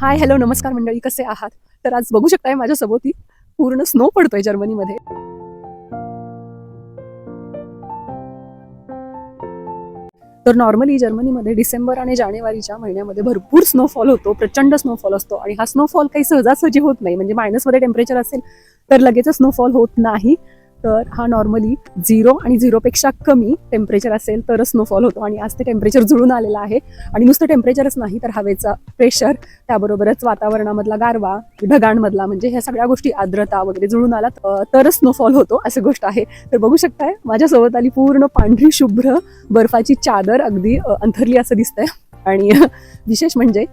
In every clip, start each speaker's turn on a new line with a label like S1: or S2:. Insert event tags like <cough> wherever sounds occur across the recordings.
S1: Hi hello नमस्कार मंडळी कसे आहात? तर आज बघू शकताय माझ्या सभोवती पूर्ण स्नो पडतोय जर्मनीमध्ये. तर नॉर्मली जर्मनीमध्ये डिसेंबर आणि जानेवारीच्या महिन्यामध्ये भरपूर स्नोफॉल होतो प्रचंड स्नोफॉल असतो आणि हा स्नोफॉल काही सहजासहजी होत नाही. म्हणजे मायनसमध्ये टेम्परेचर असेल तर लगेच स्नोफॉल होत नाही. तर हा नॉर्मली झिरो आणि झिरोपेक्षा कमी टेम्परेचर असेल तर स्नोफॉल होतो आणि आज ते टेम्परेचर जुळून आलेलं आहे. आणि नुसतं टेम्परेचरच नाही तर हवेचा प्रेशर त्याबरोबरच वातावरणामधला गारवा ढगांमधला म्हणजे ह्या सगळ्या गोष्टी आर्द्रता वगैरे जुळून आलात तर स्नोफॉल होतो असं गोष्ट आहे. तर बघू शकताय माझ्यासोबत आली पूर्ण पांढरी शुभ्र बर्फाची चादर अगदी अंथरली असं दिसतंय. आणि विशेष म्हणजे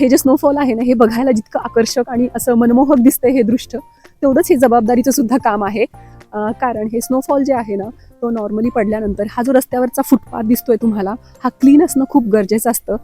S1: हे जे स्नोफॉल आहे ना हे बघायला जितकं आकर्षक आणि असं मनमोहक दिसतंय हे दृश्य तेवढंच हे जबाबदारीचं सुद्धा काम आहे. कारण हे स्नोफॉल जे आहे ना तो नॉर्मली पडल्यानंतर हा जो रस्त्यावरचा फुटपाथ दिसतोय तुम्हाला हा क्लीन असणं खूप गरजेचं असतं.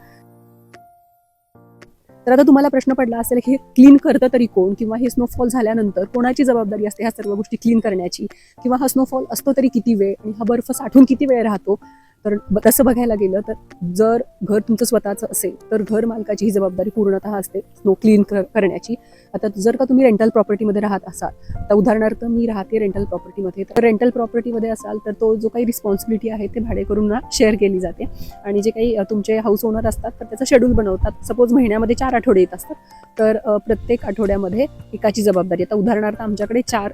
S1: तर आता तुम्हाला प्रश्न पडला असेल की हे क्लीन करतं तरी कोण? किंवा हे स्नोफॉल झाल्यानंतर कोणाची जबाबदारी असते ह्या सर्व गोष्टी क्लीन करण्याची? किंवा हा स्नोफॉल असतो तरी किती वेळ? आणि हा बर्फ साठून किती वेळ राहतो? तर तसं बघायला गेलं तर जर घर तुमचं स्वतःचं असेल तर घर मालकाची ही जबाबदारी पूर्णतः असते स्नो क्लीन करण्याची. आता जर का तुम्ही रेंटल प्रॉपर्टीमध्ये राहत असाल तर उदाहरणार्थ मी राहते रेंटल प्रॉपर्टीमध्ये तर रेंटल प्रॉपर्टीमध्ये असाल तर तो जो काही रिस्पॉन्सिबिलिटी आहे ते भाडेकरूंना शेअर केली जाते. आणि जे काही तुमचे हाऊस ओनर असतात तर त्याचं शेड्यूल बनवतात. सपोज महिन्यामध्ये चार आठवडे येत असतात तर प्रत्येक आठवड्यामध्ये एकाची जबाबदारी. आता उदाहरणार्थ आमच्याकडे चार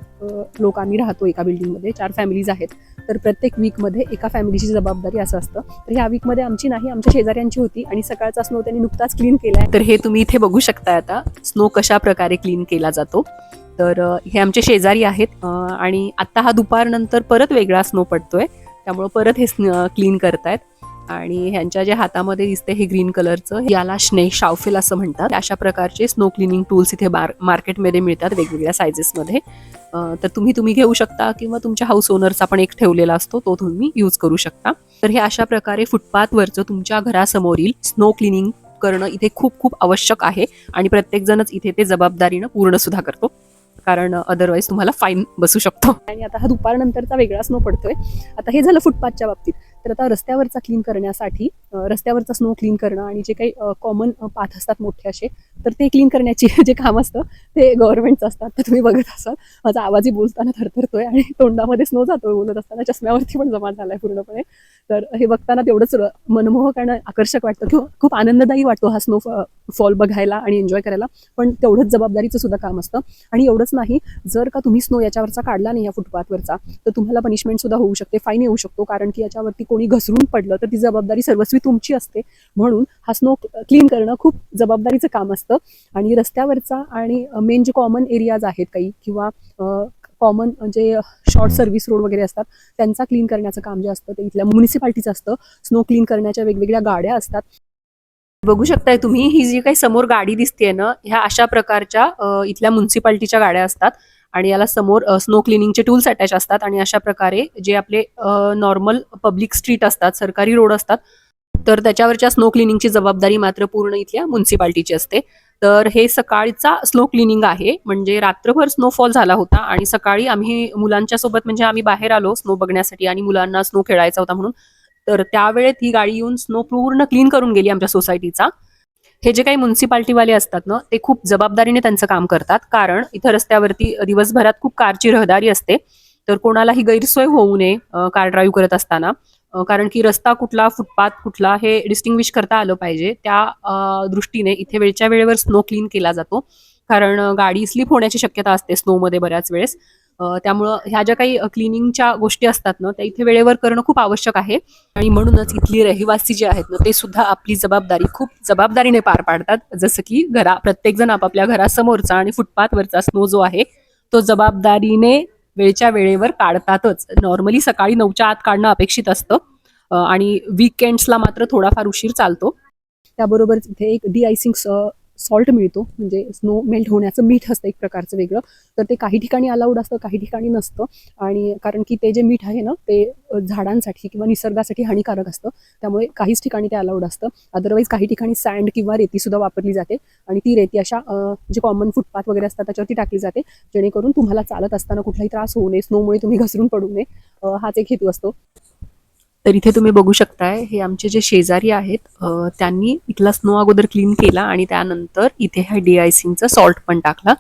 S1: लोक आम्ही राहतो एका बिल्डिंगमध्ये चार फॅमिलीज आहेत. तर प्रत्येक वीकमध्ये एका फॅमिलीची जबाबदारी असं असतं? तर ह्या वीकमध्ये आमची नाही आमच्या शेजाऱ्यांची होती आणि सकाळचा स्नो त्यांनी नुकताच क्लीन केलाय. तर हे तुम्ही इथे बघू शकता आता स्नो कशा प्रकारे क्लीन केला जातो. तर हे आमचे शेजारी आहेत आणि आता हा दुपारनंतर परत वेगळा स्नो पडतोय. त्यामुळं परत हे क्लीन करतायत. आणि ह्यांच्या ज्या हातामध्ये दिसते हे ग्रीन कलरचं याला स्ने शावफेल असं म्हणतात. अशा प्रकारचे स्नो क्लिनिंग टूल्स इथे बार मार्केटमध्ये मिळतात वेगवेगळ्या सायझेसमध्ये तर तुम्ही तुम्ही घेऊ शकता किंवा तुमच्या हाऊस ओनरचा पण एक ठेवलेला असतो तो तुम्ही यूज करू शकता. तर हे अशा प्रकारे फुटपाथवरचं तुमच्या घरासमोरील स्नो क्लिनिंग करणं इथे खूप खूप आवश्यक आहे आणि प्रत्येकजणच इथे ते जबाबदारीनं पूर्ण सुद्धा करतो. कारण अदरवाईज तुम्हाला फाईन बसू शकतो. आणि आता हा दुपारनंतरचा वेगळा स्नो पडतोय. आता हे झालं फुटपाथच्या बाबतीत. तर आता रस्त्यावरचा क्लीन करण्यासाठी रस्त्यावरचा स्नो क्लीन करणं आणि जे काही कॉमन पाथ असतात मोठे असे तर ते क्लीन करण्याची <laughs> जे काम असतं ते गव्हर्नमेंटचं असतात. तर तुम्ही बघत असाल माझा आवाजही बोलताना थरथरतोय आणि तोंडामध्ये स्नो जातोय बोलत असताना. चष्म्यावरती पण जमा झालाय पूर्णपणे. तर हे बघताना तेवढंच मनमोहक आणि आकर्षक वाटतं. किंवा खूप आनंददायी वाटतो हा स्नो फॉल बघायला आणि एन्जॉय करायला. पण तेवढंच जबाबदारीचं सुद्धा काम असतं. आणि एवढंच नाही जर का तुम्ही स्नो याच्यावरचा काढला नाही या फुटपाथवरचा तर तुम्हाला पनिशमेंट सुद्धा होऊ शकते. फाईन येऊ शकतो. कारण की याच्यावरती कोणी घसरून पडलं तर ती जबाबदारी सर्वस्वी तुमची असते. म्हणून हा स्नो क्लीन करणं खूप जबाबदारीचं काम असतं. आणि रस्त्यावरचा आणि मेन जे कॉमन एरियाज आहेत काही किंवा कॉमन जे शॉर्ट सर्व्हिस रोड वगैरे असतात त्यांचा क्लीन करण्याचं काम जे असतं ते इथल्या म्युनिसिपाल्टीचं असतं. स्नो क्लीन करण्याच्या वेगवेगळ्या गाड्या असतात. बघू शकताय तुम्ही ही जी काही समोर गाडी दिसते ना ह्या अशा प्रकारच्या इथल्या म्युन्सिपाल्टीच्या गाड्या असतात. आणि याला समोर स्नो क्लिनिंगचे टूल्स अटॅच असतात. आणि अशा प्रकारे जे आपले नॉर्मल पब्लिक स्ट्रीट असतात सरकारी रोड असतात तर त्याच्यावरच्या स्नो क्लिनिंगची जबाबदारी मात्र पूर्ण इथल्या म्युन्सिपाल्टीची असते. तर हे सकाळचा स्नो क्लिनिंग आहे. म्हणजे रात्रभर स्नोफॉल झाला होता आणि सकाळी आम्ही मुलांच्या सोबत म्हणजे आम्ही बाहेर आलो स्नो बघण्यासाठी आणि मुलांना स्नो खेळायचा होता म्हणून. तर त्यावेळेत ही गाडी येऊन स्नो पूर्ण क्लीन करून गेली आमच्या सोसायटीचा हे जे काही म्युन्सिपाल्टीवाले असतात ना ते खूप जबाबदारीने त्यांचं काम करतात. कारण इथं रस्त्यावरती दिवसभरात खूप कारची रहदारी असते. तर कोणालाही गैरसोय होऊ नये कार ड्राईव्ह करत असताना. कारण की रस्ता कुठला फुटपाथ कुठला हे डिस्टिंग्विश करता आलं पाहिजे. त्या दृष्टीने इथे वेळच्या वेळेवर स्नो क्लीन केला जातो. कारण गाडी स्लिप होण्याची शक्यता असते स्नोमध्ये बऱ्याच वेळेस. त्यामुळं ह्या ज्या काही क्लिनिंगच्या गोष्टी असतात ना त्या इथे वेळेवर करणं खूप आवश्यक आहे. आणि म्हणूनच इथली रहिवासी जे आहेत ना ते सुद्धा आपली जबाबदारी खूप जबाबदारीने पार पाडतात. जसं की घरा प्रत्येकजण आपापल्या घरासमोरचा आणि फुटपाथवरचा स्नो जो आहे तो जबाबदारीने वेळच्या वेळेवर काढतातच. नॉर्मली सकाळी नऊच्या आत काढणं अपेक्षित असतं. आणि वीकेंड्सला मात्र थोडाफार उशीर चालतो. त्याबरोबर इथे एक डी आयसिंग सॉल्ट मिळतो. म्हणजे स्नो मेल्ट होण्याचं मीठ असतं एक प्रकारचं वेगळं. तर ते काही ठिकाणी अलाउड असतं काही ठिकाणी नसतं. आणि कारण की ते जे मीठ आहे ना ते झाडांसाठी किंवा निसर्गासाठी हानिकारक असतं. त्यामुळे काहीच ठिकाणी ते अलाउड असतं. अदरवाईज काही ठिकाणी सँड किंवा रेती सुद्धा वापरली जाते. आणि ती रेती अशा जे कॉमन फुटपाथ वगैरे असतात त्याच्यावरती टाकली जाते. जेणेकरून तुम्हाला चालत असताना कुठलाही त्रास होऊ नये. स्नोमुळे तुम्ही घसरून पडू नये. हाच एक हेतू असतो. तर इथे तुम्ही बघू शकताय हे आमचे जे शेजारी आहेत त्यांनी इथला स्नो अगोदर क्लीन केला आणि त्यानंतर इथे ह्या डीआयसिंगचा सॉल्ट पण टाकला.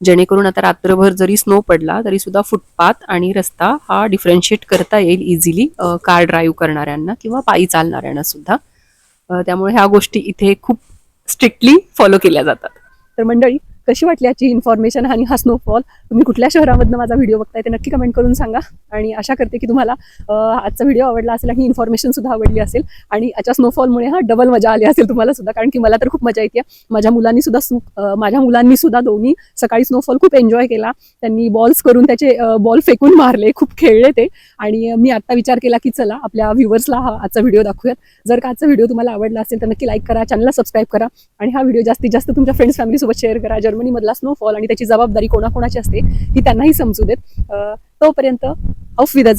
S1: जेणेकरून आता रात्रभर जरी स्नो पडला तरी सुद्धा फुटपाथ आणि रस्ता हा डिफरन्शिएट करता येईल इझिली कार ड्राईव्ह करणाऱ्यांना किंवा पायी चालणाऱ्यांना सुद्धा. त्यामुळे ह्या गोष्टी इथे खूप स्ट्रिक्टली फॉलो केल्या जातात. तर मंडळी कशी वाटली याची इन्फॉर्मेशन आणि हा स्नोफॉल तुम्ही कुठल्या शहरामधनं माझा व्हिडिओ बघताय ते नक्की कमेंट करून सांगा. आणि आशा करते की तुम्हाला आजचा व्हिडिओ आवडला असेल आणि इन्फॉर्मेशन सुद्धा आवडली असेल. आणि याच्या स्नोफॉलमुळे हा डबल मजा आली असेल तुम्हाला सुद्धा कारण की मला तर खूप मजा येते माझ्या मुलांनी सुद्धा सु- माझ्या मुलांनी सुद्धा दोन्ही सकाळी स्नोफॉल खूप एन्जॉय केला. त्यांनी बॉल्स करून त्याचे बॉल फेकून मारले खूप खेळले ते. आणि मी आता विचार केला की चला आपल्या व्ह्युअर्सला हा आजचा व्हिडिओ दाखवूयात. जर का आजचा व्हिडिओ तुम्हाला आवडला असेल तर नक्की लाईक करा चॅनलला सबस्क्राईब करा. आणि हा व्हिडिओ जास्तीत जास्त तुमच्या फ्रेंड्स फॅमिलीसोबत शेअर करा. जर जर्मनीमधला स्नोफॉल आणि त्याची जबाबदारी कोणाकोणाची असते ती त्यांनाही समजू देत. तोपर्यंत औफ विद अ